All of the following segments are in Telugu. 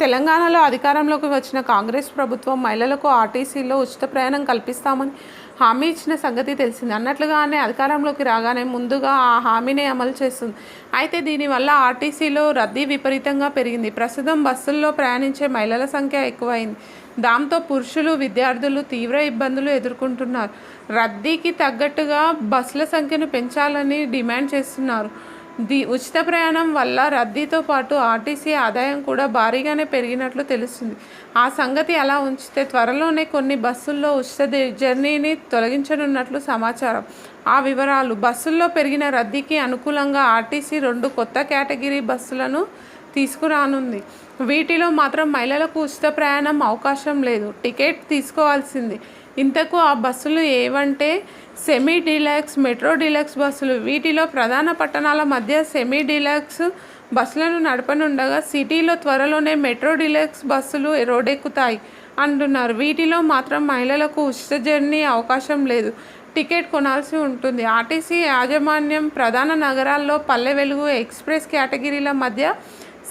తెలంగాణలో అధికారంలోకి వచ్చిన కాంగ్రెస్ ప్రభుత్వం మహిళలకు ఆర్టీసీలో ఉచిత ప్రయాణం కల్పిస్తామని హామీ ఇచ్చిన సంగతి తెలిసింది. అన్నట్లుగానే అధికారంలోకి రాగానే ముందుగా ఆ హామీని అమలు చేస్తుంది. అయితే దీనివల్ల ఆర్టీసీలో రద్దీ విపరీతంగా పెరిగింది. ప్రస్తుతం బస్సుల్లో ప్రయాణించే మహిళల సంఖ్య ఎక్కువైంది. దాంతో పురుషులు విద్యార్థులు తీవ్ర ఇబ్బందులు ఎదుర్కొంటున్నారు. రద్దీకి తగ్గట్టుగా బస్సుల సంఖ్యను పెంచాలని డిమాండ్ చేస్తున్నారు. ది ఉచిత ప్రయాణం వల్ల రద్దీతో పాటు ఆర్టీసీ ఆదాయం కూడా భారీగానే పెరిగినట్లు తెలుస్తుంది. ఆ సంగతి అలా ఉంచితే త్వరలోనే కొన్ని బస్సుల్లో ఉచిత జర్నీని తొలగించనున్నట్లు సమాచారం. ఆ వివరాలు బస్సుల్లో పెరిగిన రద్దీకి అనుకూలంగా ఆర్టీసీ రెండు కొత్త కేటగిరీ బస్సులను తీసుకురానుంది. వీటిలో మాత్రం మహిళలకు ఉచిత ప్రయాణం అవకాశం లేదు. టికెట్ తీసుకోవాల్సింది. ఇంతకు ఆ బస్సులు ఏవంటే సెమీ డీలక్స్ మెట్రో డీలక్స్ బస్సులు. వీటిలో ప్రధాన పట్టణాల మధ్య సెమీ డీలక్స్ బస్సులను నడపనుండగా సిటీలో త్వరలోనే మెట్రో డీలక్స్ బస్సులు రోడెక్కుతాయి అంటున్నారు. వీటిలో మాత్రం మహిళలకు ఉచిత జర్నీ అవకాశం లేదు. టికెట్ కొనాల్సి ఉంటుంది. ఆర్టీసీ యాజమాన్యం ప్రధాన నగరాల్లో పల్లె వెలుగు ఎక్స్ప్రెస్ కేటగిరీల మధ్య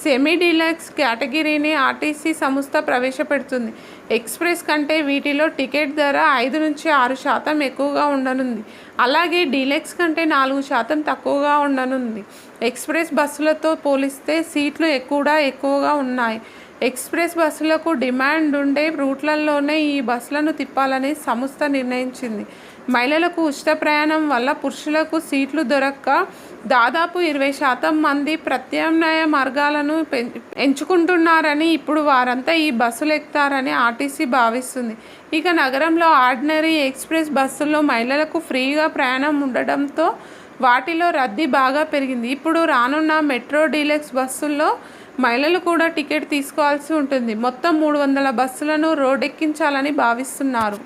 సెమీ డీలక్స్ కేటగిరీని ఆర్టీసీ సంస్థ ప్రవేశపెడుతుంది. ఎక్స్ప్రెస్ కంటే వీటిలో టికెట్ ధర ఐదు నుంచి ఆరు శాతం ఎక్కువగా ఉండనుంది. అలాగే డీలక్స్ కంటే నాలుగు శాతం తక్కువగా ఉండనుంది. ఎక్స్ప్రెస్ బస్సులతో పోలిస్తే సీట్లు కూడా ఎక్కువగా ఉన్నాయి. ఎక్స్ప్రెస్ బస్సులకు డిమాండ్ ఉండే రూట్లలోనే ఈ బస్సులను తిప్పాలని సంస్థ నిర్ణయించింది. మహిళలకు ఉచిత ప్రయాణం వల్ల పురుషులకు సీట్లు దొరక్క దాదాపు ఇరవై శాతం మంది ప్రత్యామ్నాయ మార్గాలను ఎంచుకుంటున్నారని ఇప్పుడు వారంతా ఈ బస్సులు ఎక్కుతారని ఆర్టీసీ భావిస్తుంది. ఇక నగరంలో ఆర్డినరీ ఎక్స్ప్రెస్ బస్సుల్లో మహిళలకు ఫ్రీగా ప్రయాణం ఉండడంతో వాటిలో రద్దీ బాగా పెరిగింది. ఇప్పుడు రానున్న మెట్రో డీలక్స్ బస్సుల్లో మహిళలు కూడా టికెట్ తీసుకోవాల్సి ఉంటుంది. మొత్తం మూడు వందల బస్సులను రోడ్డెక్కించాలని భావిస్తున్నారు.